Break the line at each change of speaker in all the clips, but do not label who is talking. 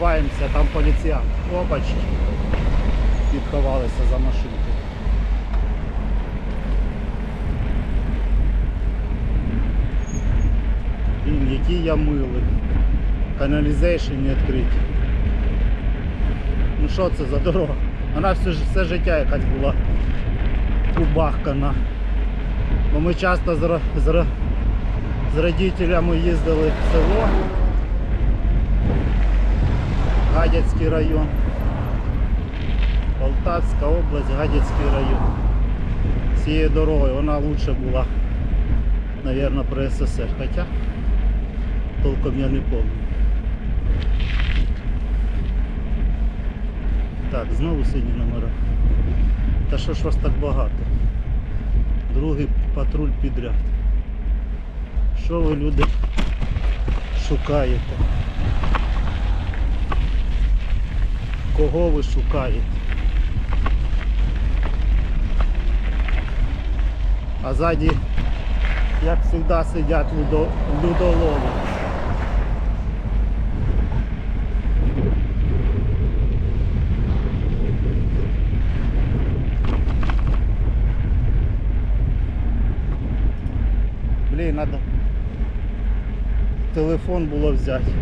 ховаємося, там поліціян. Опачки. Підховалися за машинку. Блін, які я мили. Каналізейшн не відкриті. Ну що це за дорога? Вона все, все життя якась була убахкана. Бо ми часто з, з, з родителями їздили в село. Гадяцький район. Полтавська область, Гадяцький район. Цією дорогою вона лучше була, мабуть, при СССР. Хоча толком я не пам'ятаю. Так, знову сині номера. Та що ж вас так багато? Другий патруль підряд. Що ви люди шукаєте? Кого ви шукаєте? А ззаді, як завжди, сидять людо- людолови. Блін, надо телефон було взяти.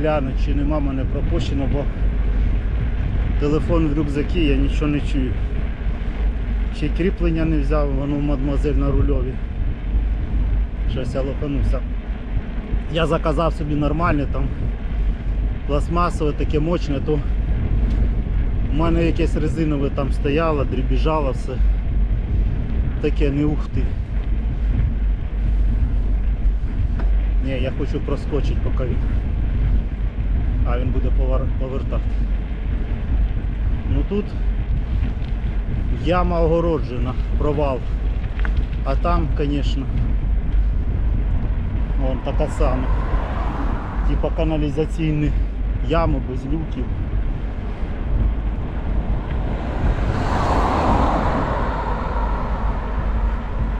Гляну, чи нема мене пропущено, бо телефон в рюкзакі, я нічого не чую. Ще кріплення не взяв, воно в мадмуазель на рульові. Щось я лоханувся. Я заказав собі нормальне там пластмасове, таке мощне, то в мене якесь резинове там стояло, дрібіжало все. Таке не ух ти. Ні, я хочу проскочити поки він. А він буде повертати. Ну тут яма огороджена, провал. А там, звісно, вон така сама. Типа каналізаційні ями без люків.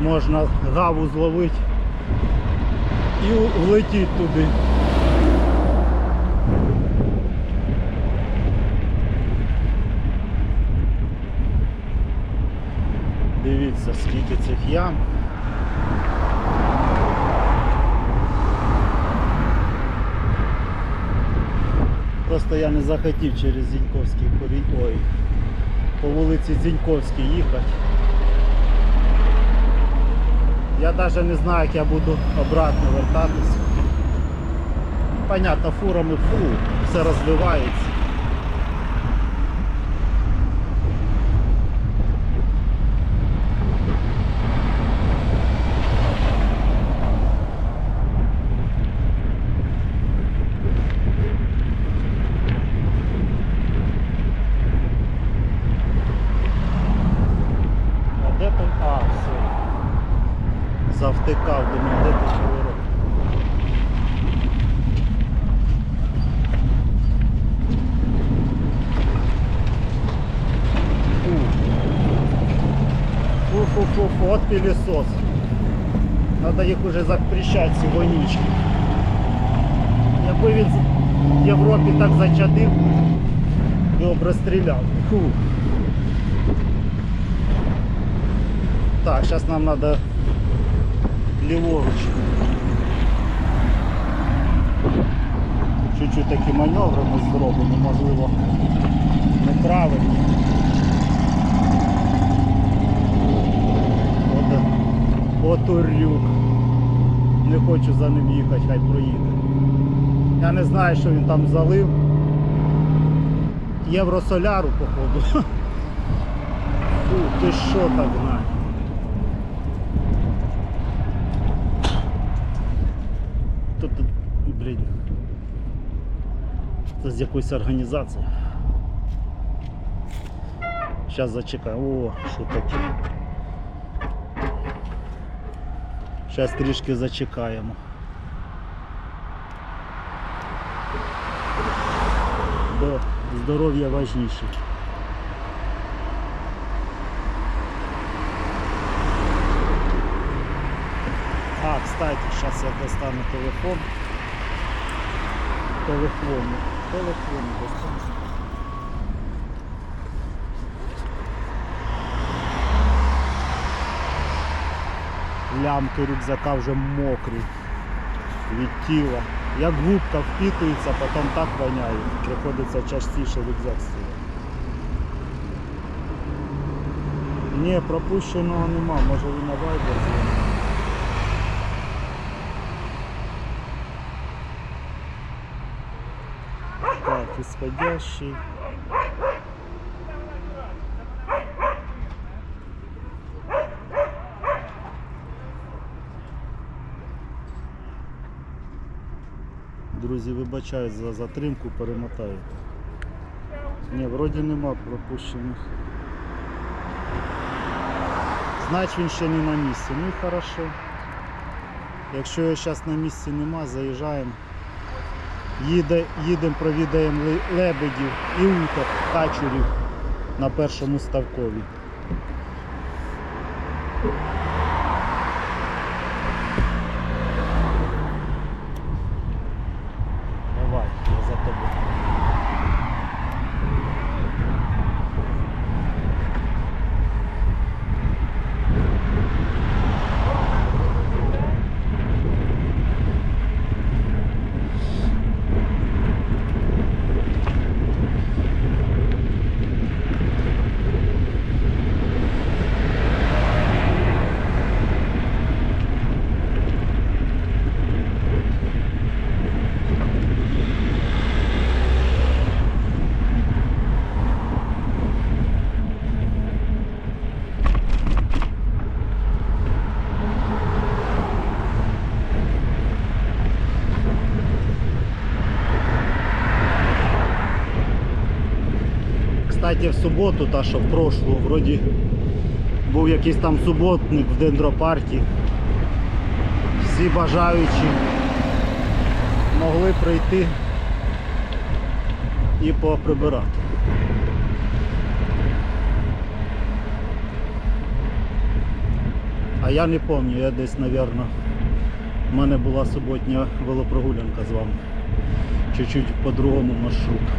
Можна гаву зловити і влетіти туди. Дивіться, скільки цих ям. Просто я не захотів через Зіньковський. Ой, по вулиці Зіньковській їхати. Я навіть не знаю, як я буду обратно вертатися. Понятно, фурами фу, все розбивається. А де той? А, все. Завтикав, де той поворот. Фу. Фу-фу-фу-фу, от пилесос. Надо їх уже запрещать, ці вонючки. Якби він в Європі так зачадив, добре стріляв. Фу. Так, сейчас нам надо ліворуч. Чуть-чуть такі маневри ми зробимо, можливо, неправильно. От, от. Не хочу за ним їхати, хай проїде. Я не знаю, що він там залив. Євросоляру, походу. Фу, ти що так знаєш? з якоїсь організації. Зараз зачекаю. О, що таке. Зараз трішки зачекаємо. Бо здоров'я важніше. А, кстати, сейчас я достану телефон. Телефон. Телефон достану. Лямки рюкзака вже мокрі від тіла. Як губка впитується, потім так воняє. Приходиться частіше рюкзак стілити. Ні, пропущеного нема, може він на вайбер дзвонить. Так, исходящий. Друзі, вибачаю за затримку, перемотаю. Ні, вроді нема пропущених. Значить він ще не на місці. Ну і хорошо. Якщо його зараз на місці нема, заїжджаємо. Їде, їдемо, провідаємо лебедів і уток, качурів на першому ставкові. Давай, я за тобою. Кстати, в суботу, та що в прошлу, вроді був якийсь там суботник в дендропаркі. Всі бажаючі могли прийти і поприбирати. А я не пам'ятаю, я десь, мабуть, в мене була суботня велопрогулянка з вами. Чуть-чуть по другому маршруту.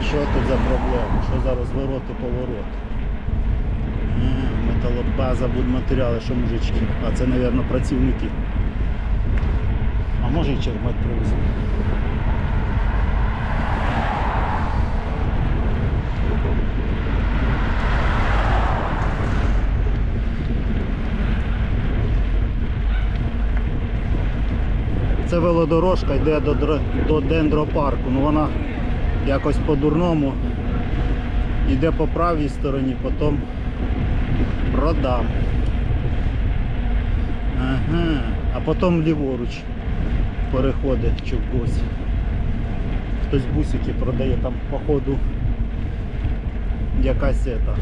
Так, що тут за проблема? Що за розвороти, повороти? А, Металобаза, будматеріали, що мужички. А це, мабуть, працівники. А може і чермет привезли. Це велодорожка йде до, до дендропарку. Ну вона якось по-дурному йде по правій стороні, потім продам. Ага. А потім ліворуч переходить чогось. Хтось бусики продає там походу якась ета.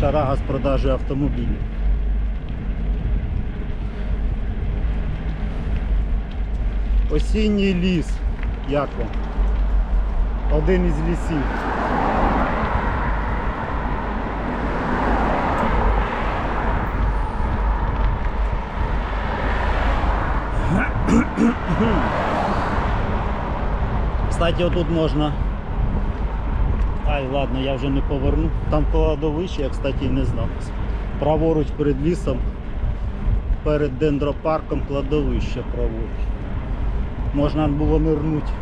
Шарага з продажі автомобілів. Осінній ліс. Як вам? Один із лісів. Кстати, отут можна. Ай, ладно, я вже не поверну. Там кладовище, я, кстати, не знав. Праворуч перед лісом, перед дендропарком кладовище праворуч. Можна було нирнути,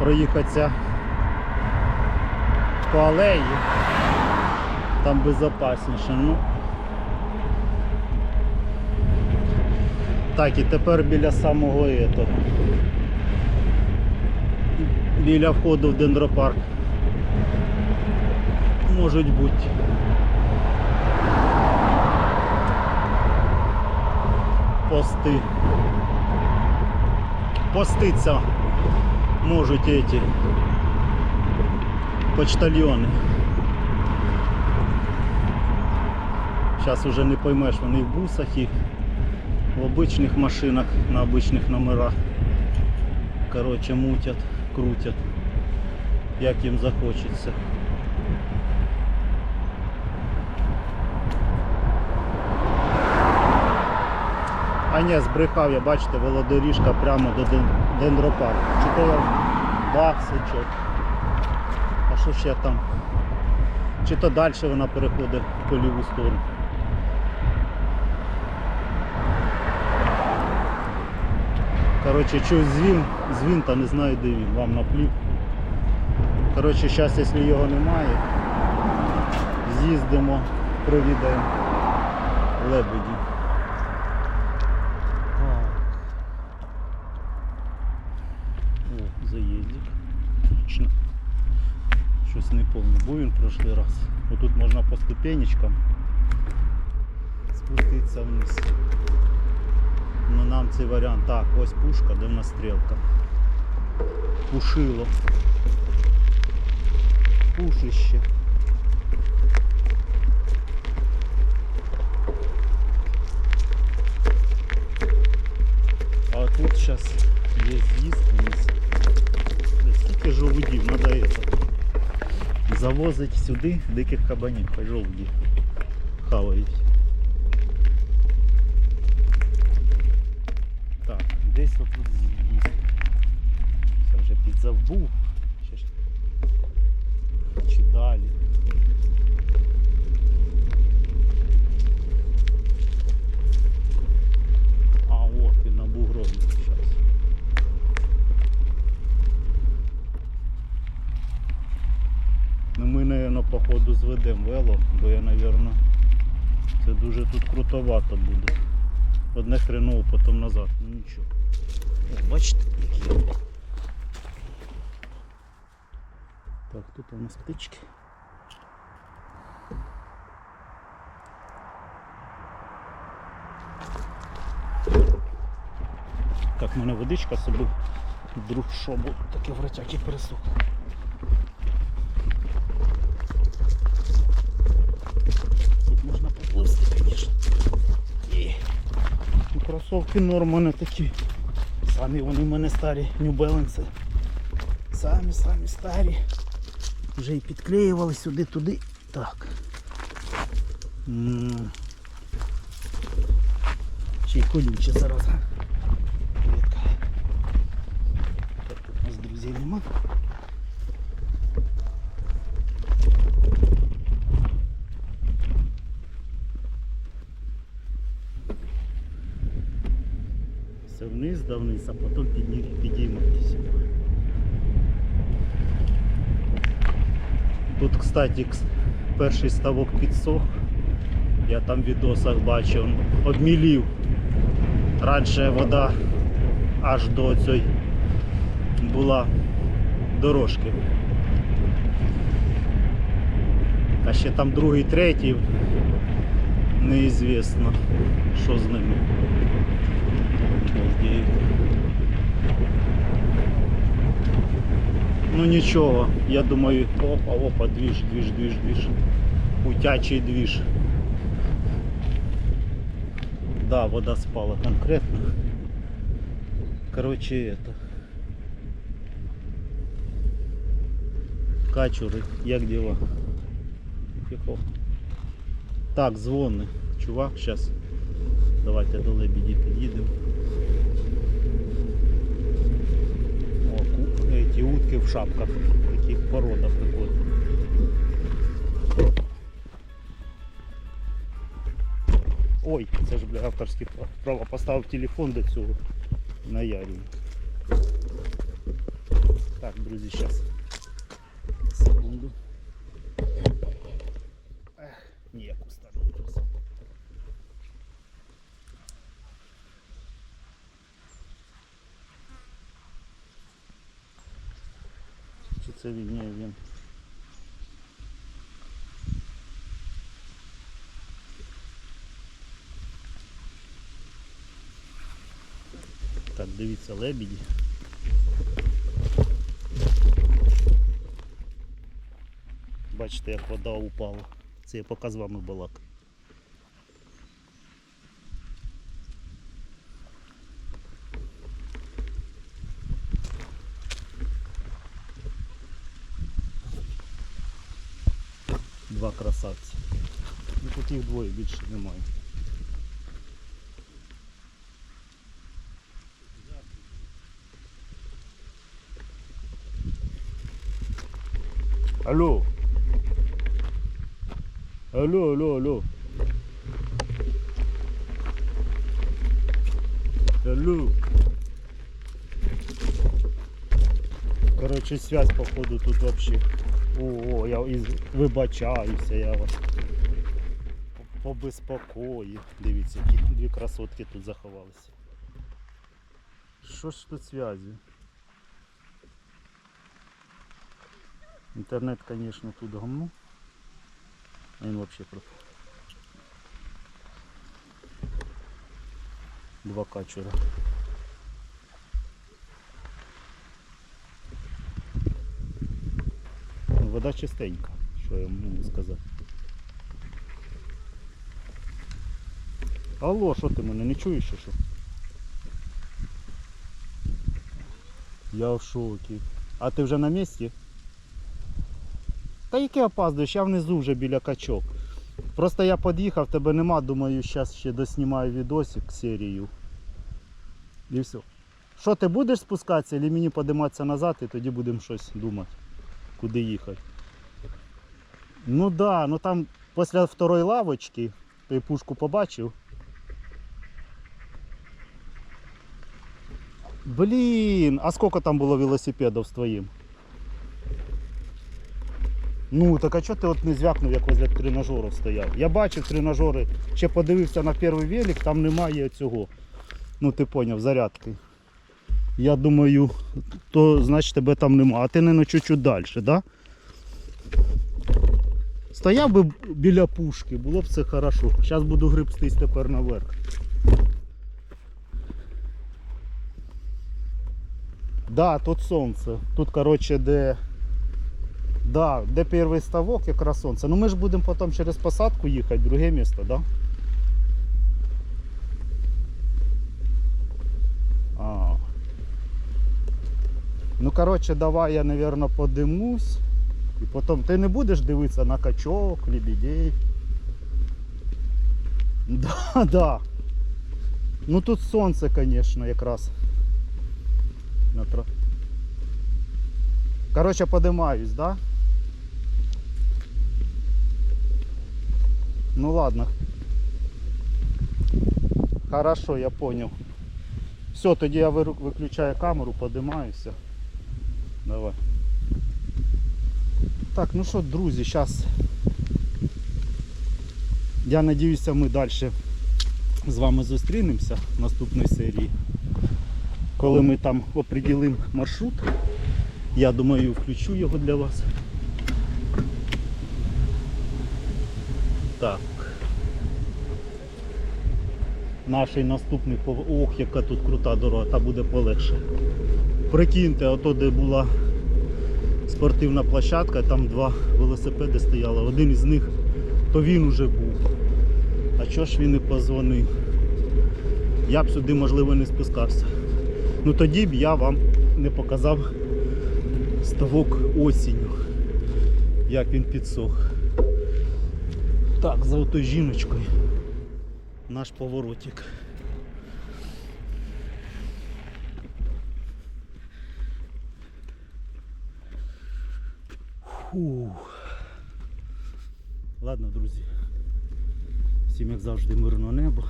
проїхатися по алеї. Там безпечніше. Ну. Так, і тепер біля самого этого. Біля входу в дендропарк. Можуть бути. Пости. Поститься можуть эти почтальйони. Зараз вже не поймеш, вони в бусах і в обичних машинах на обичних номерах. Коротше, мутять, крутять, як їм захочеться. А ні, збрехав, я бачите, велодоріжка прямо до дендропарку. Чи то я баксичок. А що ще там? Чи то далі вона переходить по ліву сторону. Коротше, чув дзвін, дзвін та не знаю де він, вам наплів. Коротше, зараз, якщо його немає, з'їздимо, провідаємо лебеді. О, заїздик. Точно. Щось не пам'ятаю. Був він прошлий раз. Отут можна по ступенечкам спуститися вниз. Ну нам цей варіант. Так, ось пушка, де в нас стрілка. Пушило. Пушище. А тут сейчас есть з'їзд вниз. Скільки жолудів, треба. Завозить сюди диких кабанів, хай жолуді хавають. Так, десь отут з'їзд. Це вже підзавбув. Ще ж. Чи далі. А от він на бугрові зараз. Ну ми, наверное, походу зведемо вело, бо я, наверное, це дуже тут крутовато буде. Одне хреново, потім назад. Ну нічого. О, бачите, які. Так, тут у нас птички. Так, в мене водичка. Вдруг що, бо таке пересохло. Тут Кросовки норм такі. Самі вони в мене старі, New Balance. Самі, самі старі. Вже і підклеювали сюди, туди. Так. Ще й колюче зараз. Тут у нас друзей нема. Все вниз а підні- підійматися. Тут, кстати, перший ставок підсох. Я там в відосах бачив, обмілів. Раніше вода аж до цієї була дорожки. А ще там другий, третій, неізвісно, що з ними. Обалдеть. Ну нічого, я думаю, опа, опа, двіж, двіж, двіж, двіж. Утячий двіж. Да, вода спала конкретно. Короче, это. Качури, як діла? Фіхо. Так, дзвони. Чувак, зараз. Давайте до лебеді під'їдемо. ку- эти утки в шапках. Такі порода прикольна. Ой, це ж бля авторські права. права. Поставив телефон до цього на ярі. Так, друзі, зараз. Секунду. Ех, ніяк установився. Це він? Він. Так, дивіться, лебіді. бачите, як вода упала. Це я поки з вами балак. Два красавці. Ну тут їх двоє більше немає. Алло. Алло, алло, алло. Алло. Короче, связь походу тут вообще. О, я вибачаюся, я вас побезпокою. Дивіться, які дві красотки тут заховалися. Що ж тут зв'язі? Інтернет, звісно, тут гамно. А він взагалі пропав. Два качура. Вода чистенька, що я можу сказати. Алло, що ти мене не чуєш чи що? Я в шокі. А ти вже на місці? Та яке опаздуєш, я внизу вже біля качок. Просто я під'їхав, тебе нема, думаю, зараз ще доснімаю відосик серію. І все. Що ти будеш спускатися, або мені подиматися назад і тоді будемо щось думати, куди їхати. Ну да, ну там після второї лавочки ти пушку побачив. Блін, а скільки там було велосипедів з твоїм? Ну, так а чого ти от не звякнув, як возле тренажерів стояв? Я бачив тренажери, ще подивився на перший велик, там немає цього. Ну ти поняв, зарядки. Я думаю, то значить тебе там нема. А ти не чуть-чуть далі. Да? Стояв би біля пушки, було б все хорошо. Зараз буду грибстись тепер наверх. Да, тут сонце. Тут, коротше, де. Да, де перший ставок, якраз сонце. Ну ми ж будемо потім через посадку їхати, друге місто, да? Ну, коротше, давай я, наверное, подимусь. І потім ти не будеш дивитися на качок, лебедей. Да, да. Ну тут звісно, якраз. На тро... Короче, подимаюсь, да? Ну ладно. Хорошо, я понял. Все, тоді я виключаю камеру, подимаюся. Давай. Так, ну що, друзі, зараз я надіюся, ми далі з вами зустрінемося в наступній серії. Коли ми там оприділимо маршрут, я думаю, включу його для вас. Так. Наш наступний. Ох, яка тут крута дорога, та буде полегше. Прикиньте, ото де була спортивна площадка, там два велосипеди стояли. Один із них, то він уже був. А чого ж він не позвонив? Я б сюди, можливо, не спускався. Ну тоді б я вам не показав ставок осінню, як він підсох. Так, за отою жіночкою наш поворотик. Фух. Ладно, друзі. Всім як завжди мирного неба.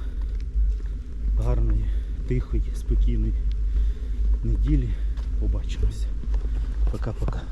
Гарної, тихої, спокійної неділі. Побачимося. Пока-пока.